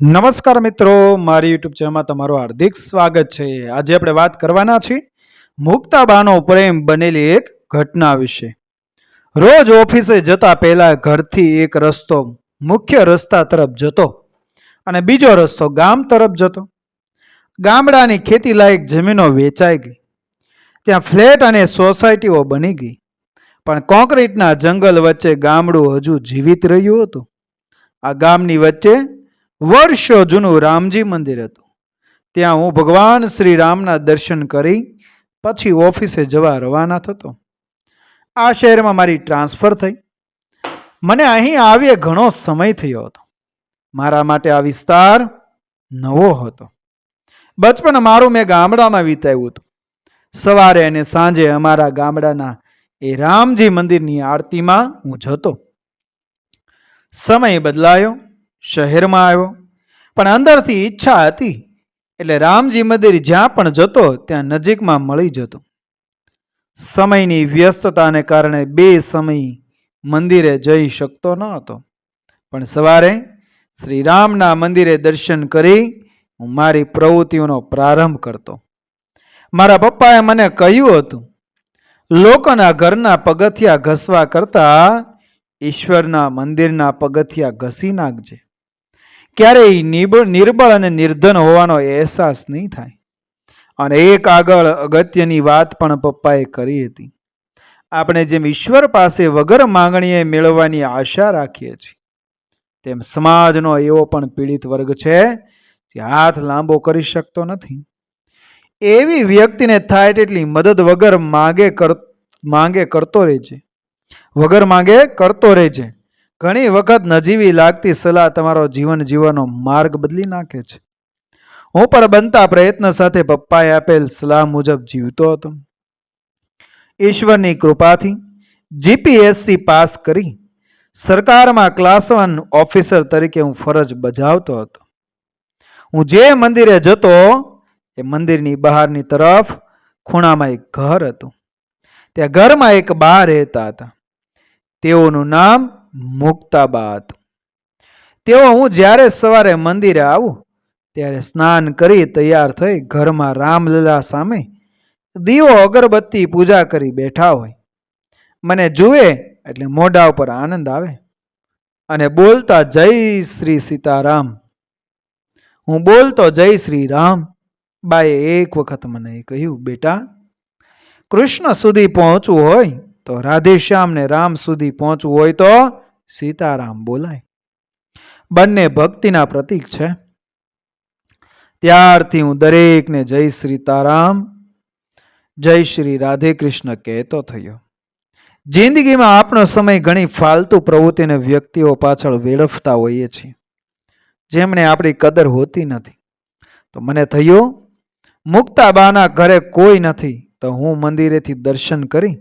નમસ્કાર મિત્રો, મારી યુટ્યુબ ચેનલમાં તમારું હાર્દિક સ્વાગત છે. આજે આપણે વાત કરવાના છીએ મુક્તાબાનો પ્રેમ બનેલી એક ઘટના વિશે. રોજ ઓફિસે જતા પહેલા ઘરથી એક રસ્તો મુખ્ય રસ્તા તરફ જતો અને બીજો રસ્તો ગામ તરફ જતો. ગામડાની ખેતી લાયક જમીનો વેચાઈ ગઈ. ત્યાં ફ્લેટ અને સોસાયટીઓ બની ગઈ. પણ કોન્ક્રીટના જંગલ વચ્ચે ગામડું હજુ જીવિત રહ્યું હતું. આ ગામની વચ્ચે વર્ષો જૂનું રામજી મંદિર હતું. ત્યાં હું ભગવાન શ્રી રામના દર્શન કરી પછી ઓફિસે જવા રવાના થતો. આ શહેરમાં મારી ટ્રાન્સફર થઈ. મને અહીં આવીએ ઘણો સમય થયો હતો. મારા માટે આ વિસ્તાર નવો હતો. બચપન મારું મેં ગામડામાં વિતાવ્યું હતું. સવારે અને સાંજે અમારા ગામડાના એ રામજી મંદિરની આરતીમાં હું જતો. સમય બદલાયો. શહેરમાં આવ્યો. પણ અંદરથી ઈચ્છા હતી, એટલે રામજી મંદિર જ્યાં પણ જતો, ત્યાં નજીકમાં મળી જતું. સમયની વ્યસ્તતાને કારણે બે સમય મંદિરે જઈ શકતો ન હતો. પણ સવારે શ્રી રામના મંદિરે દર્શન કરી હું મારી પ્રવૃત્તિઓનો પ્રારંભ કરતો. મારા પપ્પાએ મને કહ્યું હતું, લોકોના ઘરના પગથિયા ઘસવા કરતા ઈશ્વરના મંદિરના પગથિયા ઘસી નાખજે. ક્યારેય નિર્બળ નિર્બળ અને નિર્ધન હોવાનો અહેસાસ નહીં થાય. અને એક આગળ અગત્યની વાત પણ પપ્પાએ કરી હતી. આપણે જેમ ઈશ્વર પાસે વગર માંગણીએ મેળવવાની આશા રાખીએ છીએ, તેમ સમાજનો એવો પણ પીડિત વર્ગ છે, જે હાથ લાંબો કરી શકતો નથી. એવી વ્યક્તિને થાય તેટલી મદદ વગર માગે કર, માંગે કરતો રહેજે. વગર માંગે કરતો રહેજે. ઘણી વખત નજીવી લાગતી સલાહ તમારો જીવન જીવવાનો માર્ગ બદલી નાખે છે. હું પણ બનતા પ્રયત્ન સાથે પપ્પાએ આપેલ સલાહ મુજબ જીવતો હતો. ઈશ્વરની કૃપાથી જીપીએસસી પાસ કરી સરકારમાં ક્લાસ વન ઓફિસર તરીકે હું ફરજ બજાવતો હતો. હું જે મંદિરે જતો એ મંદિરની બહારની તરફ ખૂણામાં એક ઘર હતું. ત્યાં ઘરમાં એક બા રહેતા હતા. તેઓનું નામ મુક્તાબા હતું તેઓ હું જ્યારે સવારે મંદિરે આવું, ત્યારે સ્નાન કરી તૈયાર થઈ ઘરમાં રામલલા સામે દીવો અગરબત્તી પૂજા કરી બેઠા હોય. મને જુએ એટલે મોઢા ઉપર આનંદ આવે અને બોલતા જય શ્રી સીતારામ. હું બોલતો જય શ્રી રામ. બાએ એક વખત મને કહ્યું, બેટા, કૃષ્ણ સુધી પહોંચવું હોય તો રાધેશ્યામને રામ સુધી પહોંચવું હોય તો સીતારામ બોલાય. બંને ભક્તિના પ્રતીક છે. ત્યારથી હું દરેકને જય સીતારામ, જય શ્રી રાધે કૃષ્ણ કહેતો થયો. જિંદગીમાં આપણો સમય ઘણી ફાલતુ પ્રવૃત્તિને વ્યક્તિઓ પાછળ વેડફતા હોઈએ છીએ. જેમણે આપણી કદર હોતી નથી. તો મને થયું, મુક્તાબાના ઘરે કોઈ નથી, તો હું મંદિરેથી દર્શન કરી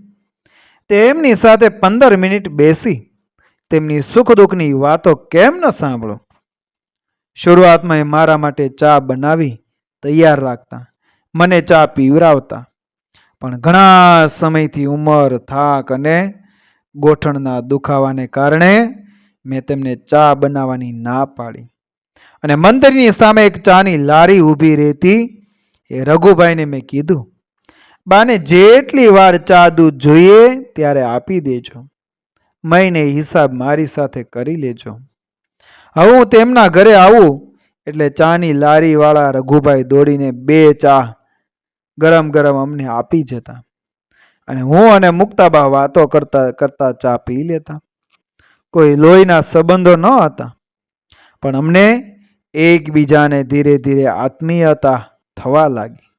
તેમની સાથે પંદર મિનિટ બેસી તેમની સુખ દુઃખની વાતો કેમ ન સાંભળો? શરૂઆતમાં એ મારા માટે ચા બનાવી તૈયાર રાખતા, મને ચા પીવરાવતા. પણ ઘણા સમયથી ઉંમર, થાક અને ગોઠણના દુખાવાને કારણે મેં તેમને ચા બનાવવાની ના પાડી. અને મંદિરની સામે એક ચાની લારી ઊભી રહેતી એ રઘુભાઈને મેં કીધું, બાને જેટલી વાર ચા દૂધ જોઈએ, ત્યારે આપી દેજો. મહિને હિસાબ મારી સાથે કરી લેજો. હવે હું તેમના ઘરે આવું, એટલે ચાની લારીવાળા રઘુભાઈ દોડીને બે ચા ગરમ ગરમ અમને આપી જતા. અને હું અને મુક્તાબા વાતો કરતા કરતા ચા પી લેતા. કોઈ લોહીના સંબંધો ન હતા. પણ અમને એકબીજાને ધીરે ધીરે આત્મીયતા થવા લાગી.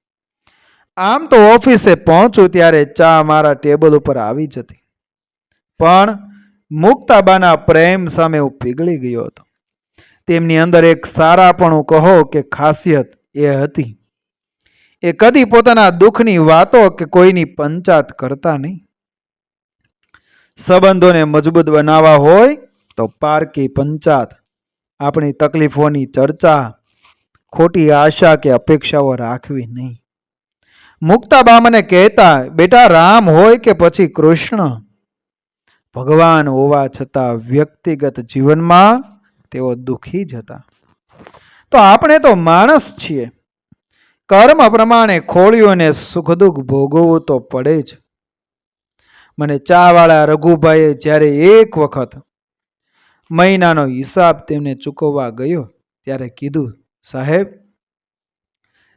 આમ તો ઓફિસે પહોંચું ત્યારે ચા મારા ટેબલ ઉપર આવી જતી. પણ મુક્તાબાના પ્રેમ સામે હું પીગળી ગયો હતો. તેમની અંદર એક સારાપણું કહો કે ખાસિયત એ હતી. એ કદી પોતાના દુઃખની વાતો કે કોઈની પંચાત કરતા નહીં. સંબંધોને મજબૂત બનાવવા હોય તો પારકી પંચાત, આપણી તકલીફોની ચર્ચા, ખોટી આશા કે અપેક્ષાઓ રાખવી નહીં. મુક્તાબા મને કહેતા, બેટા, રામ હોય કે પછી કૃષ્ણ? ભગવાન હોવા છતાં વ્યક્તિગત જીવનમાં તેઓ દુઃખી જ હતા. તો આપણે તો માણસ છીએ. કર્મ પ્રમાણે ખોળીઓને સુખ દુઃખ ભોગવવું તો પડે જ. મને ચાવાળા રઘુભાઈએ જ્યારે એક વખત મહિનાનો હિસાબ તેમને ચૂકવવા ગયો, ત્યારે કીધું, સાહેબ,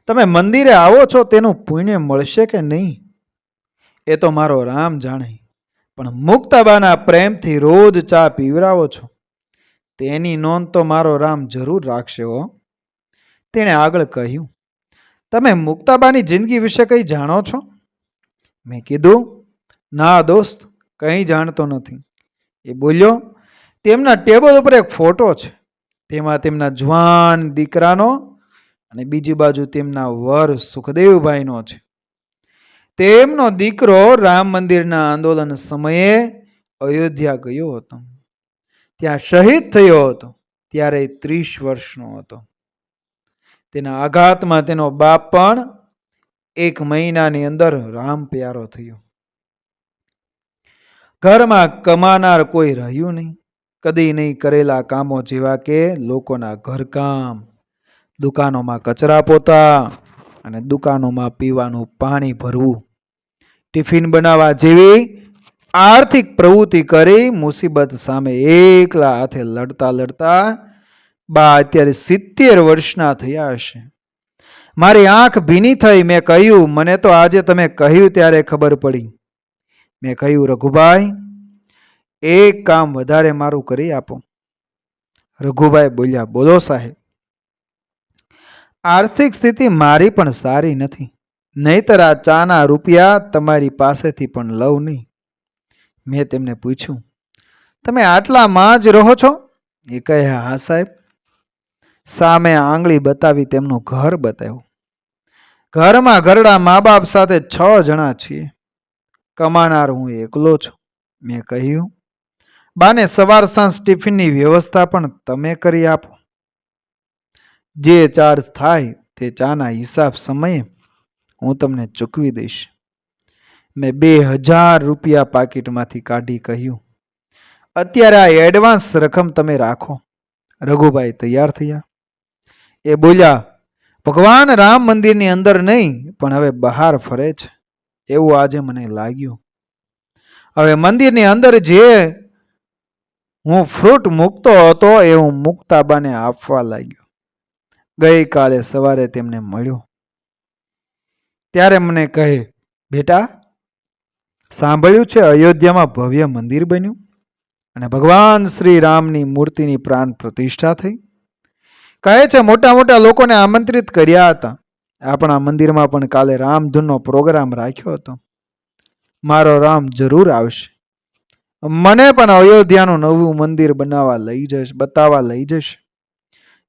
તમે મંદિરે આવો છો, તેનું પુણ્ય મળશે કે નહીં? એ તો મારો રામ જાણે. પણ મુક્તાબાના પ્રેમથી રોજ ચા પીવરાવો છો. તેની નોંધ તો મારો રામ જરૂર રાખશે હો. તેણે આગળ કહ્યું, તમે મુક્તાબાની જિંદગી વિશે કંઈ જાણો છો? મેં કીધું, ના દોસ્ત, કંઈ જાણતો નથી. એ બોલ્યો, તેમના ટેબલ ઉપર એક ફોટો છે. તેમાં તેમના જવાન દીકરાનો અને બીજી બાજુ તેમના વર સુખદેવભાઈનો છે. તેમનો દીકરો રામ મંદિરના આંદોલન સમયે અયોધ્યા ગયો હતો. ત્યાં શહીદ થયો હતો. ત્યારે ત્રીસ વર્ષનો હતો. તેના આઘાતમાં તેનો બાપ પણ એક મહિનાની અંદર રામ પ્યારો થયો. ઘરમાં કમાનાર કોઈ રહ્યું નહીં. કદી નહીં કરેલા કામો જેવા કે લોકોના ઘરકામ, દુકાનોમાં કચરા પોતા અને દુકાનોમાં પીવાનું પાણી ભરવું. ટિફિન બનાવવા જેવી આર્થિક પ્રવૃત્તિ કરી મુસીબત સામે એકલા હાથે લડતા લડતા બા અત્યારે સિત્તેર વર્ષના થયા હશે. મારી આંખ ભીની થઈ મેં કહ્યું, મને તો આજે તમે કહ્યું ત્યારે ખબર પડી. મેં કહ્યું, રઘુભાઈ, એક કામ વધારે મારું કરી આપો. રઘુભાઈ બોલ્યા, બોલો સાહેબ. આર્થિક સ્થિતિ મારી પણ સારી નથી. નહીતર આ ચાના રૂપિયા તમારી પાસેથી પણ લઉં નહીં. મેં તેમને પૂછ્યું, તમે આટલામાં જ રહો છો? એ કહે હા, સાહેબ. સામે આંગળી બતાવી તેમનું ઘર બતાવ્યું. ઘરમાં ઘરડા મા બાપ સાથે છ જણા છીએ. કમાનાર હું એકલો છું. મેં કહ્યું, બાને સવાર સાંજ ટિફિનની વ્યવસ્થા પણ તમે કરી આપો. જે ચાર્જ થાય તે ચાના હિસાબ સમયે હું તમને ચૂકવી દઈશ. મેં બે હજાર રૂપિયા પાકીટમાંથી કાઢી કહ્યું. અત્યારે આ એડવાન્સ રકમ તમે રાખો. રઘુભાઈ તૈયાર થયા. એ બોલ્યા, ભગવાન રામ મંદિરની અંદર નહીં, પણ હવે બહાર ફરે છે. એવું આજે મને લાગ્યું. હવે મંદિરની અંદર જે હું ફ્રૂટ મૂકતો હતો, એ હું મુક્તાબાને આપવા લાગ્યો. ગઈકાલે સવારે તેમને મળ્યો. ત્યારે મને કહે, બેટા, સાંભળ્યું છે અયોધ્યામાં ભવ્ય મંદિર બન્યું અને ભગવાન શ્રી રામની મૂર્તિની પ્રાણ પ્રતિષ્ઠા થઈ. કહે છે, મોટા મોટા લોકોને આમંત્રિત કર્યા હતા. આપણા મંદિરમાં પણ કાલે રામધૂનનો પ્રોગ્રામ રાખ્યો હતો. મારો રામ જરૂર આવશે. મને પણ અયોધ્યાનું નવું મંદિર બનાવવા લઈ જશે, બતાવવા લઈ જશે.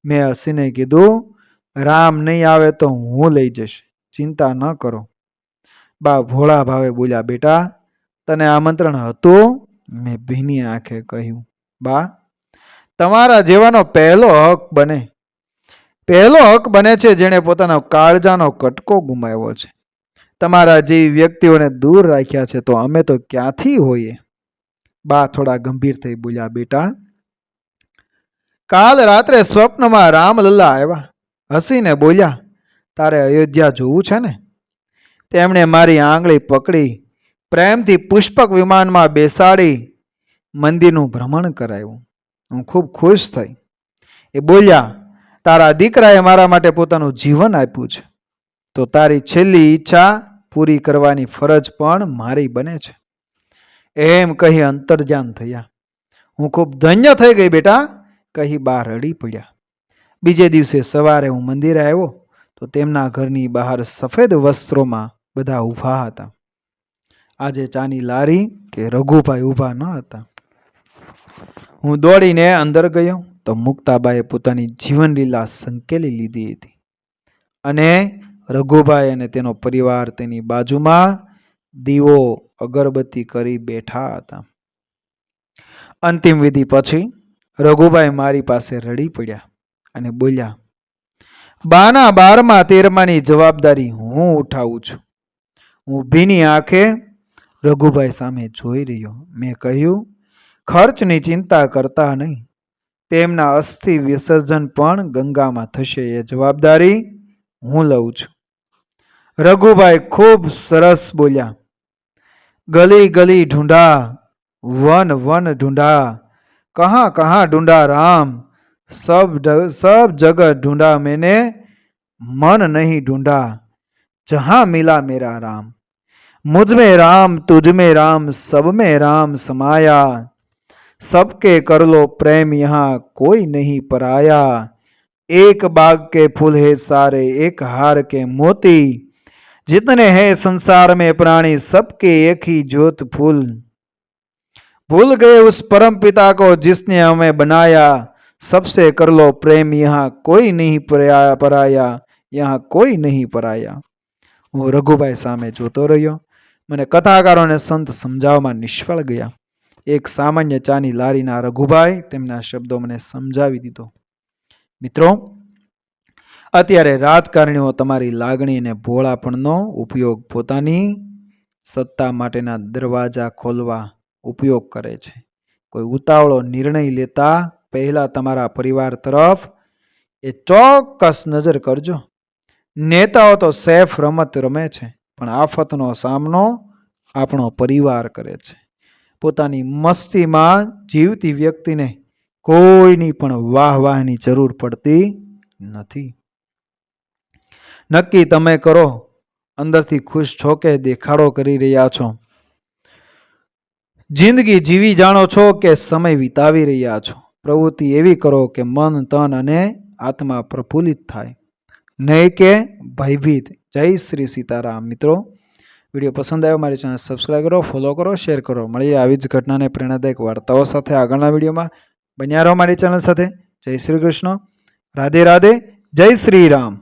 મેં હસીને કીધું, રામ નહીં આવે તો હું લઈ જઈશ. ચિંતા ન કરો. બા ભોળા ભાવે બોલ્યા, બેટા, તને આમંત્રણ હતું? મેં ભીની આંખે કહ્યું, બા, તમારા જેવાનો પહેલો હક બને. પહેલો હક બને છે જેણે પોતાનો કાળજાનો કટકો ગુમાવ્યો છે. તમારા જેવી વ્યક્તિઓને દૂર રાખ્યા છે તો અમે તો ક્યાંથી હોઈએ? બા થોડા ગંભીર થઈ બોલ્યા, બેટા કાલ રાત્રે સ્વપ્નમાં રામલલ્લા આવ્યા. હસીને બોલ્યા, તારે અયોધ્યા જોવું છે ને? તેમણે મારી આંગળી પકડી, પ્રેમથી પુષ્પક વિમાનમાં બેસાડી મંદિરનું ભ્રમણ કરાયું. હું ખૂબ ખુશ થઈ. એ બોલ્યા, તારા દીકરાએ મારા માટે પોતાનું જીવન આપ્યું છે. તો તારી છેલ્લી ઈચ્છા પૂરી કરવાની ફરજ પણ મારી બને છે. એમ કહી અંતર્જાન થયા. હું ખૂબ ધન્ય થઈ ગઈ બેટા. કહી બહાર રડી પડ્યા. બીજે દિવસે સવારે હું મંદિરે આવ્યો તો તેમના ઘરની બહાર સફેદ વસ્ત્રોમાં બધા ઊભા હતા. આજે ચાની લારી કે રઘુભાઈ ઊભા ન હતા. હું દોડીને અંદર ગયો તો મુક્તાબાએ પોતાની જીવનલીલા સંકેલી લીધી હતી. અને રઘુભાઈ અને તેનો પરિવાર તેની બાજુમાં દીવો અગરબત્તી કરી બેઠા હતા. અંતિમ વિધિ પછી રઘુભાઈ મારી પાસે રડી પડ્યા અને બોલ્યા, બાના બારમા તેરમાની જવાબદારી હું ઉઠાવું છું. હું ભીની આંખે રઘુભાઈ સામે જોઈ રહ્યો. મેં કહ્યું, ખર્ચની ચિંતા કરતા નહીં. તેમના અસ્થિ વિસર્જન પણ ગંગામાં થશે. એ જવાબદારી હું લઉં છું. રઘુભાઈ ખૂબ સરસ બોલ્યા, ગલી ગલી ઢૂંઢા, વન વન ઢૂંઢા કहाँ कहाँ ढूंढा राम? सब सब जगह ढूंढा मैंने, मन नहीं ढूंढा। जहाँ मिला मेरा राम? मुझमें राम, तुझ में राम, सब में राम समाया। सबके कर लो प्रेम, यहाँ कोई नहीं पराया। एक बाग के फूल है सारे, एक हार के मोती। जितने हैं संसार में प्राणी, सबके एक ही ज्योत फूल। भूल गए उस परम पिता को जिसने हमें बनाया सबसे कर लो प्रेम यहाँ कोई नहीं पराया पराया यहाँ કોઈ નહીં પરાયા હું રઘુભાઈ સામે જોતો રહ્યો મને કથાકારોને સંત સમજાવવામાં નિષ્ફળ ગયા એક સામાન્ય ચાની લારીના રઘુભાઈ તેમના શબ્દો મને સમજાવી દીધો મિત્રો અત્યારે રાજકારણીઓ તમારી લાગણી અને ભોળાપણનો ઉપયોગ પોતાની સત્તા માટેના દરવાજા ખોલવા ઉપયોગ કરે છે. કોઈ ઉતાવળો નિર્ણય લેતા પહેલા તમારા પરિવાર તરફ એ ચોક્કસ નજર કરજો. નેતાઓ તો સેફ રમત રમે છે, પણ આફતનો સામનો આપણો પરિવાર કરે છે. પોતાની મસ્તીમાં જીવતી વ્યક્તિને કોઈની પણ વાહ વાહની જરૂર પડતી નથી. નક્કી તમે કરો, અંદરથી ખુશ છો કે દેખાડો કરી રહ્યા છો? જિંદગી જીવી જાણો છો કે સમય વિતાવી રહ્યા છો. પ્રવૃત્તિ એવી કરો કે મન, તન અને આત્મા પ્રફુલ્લિત થાય. નહીં કે ભયભીત. જય શ્રી સીતારામ. મિત્રો, વીડિયો પસંદ આવ્યો મારી ચેનલ સબસ્ક્રાઈબ કરો ફોલો કરો શેર કરો. મળીએ આવી જ ઘટનાને પ્રેરણાદાયક વાર્તાઓ સાથે આગળના વિડીયોમાં. બન્યા રહો મારી ચેનલ સાથે. જય શ્રી કૃષ્ણ. રાધે રાધે. જય શ્રી રામ.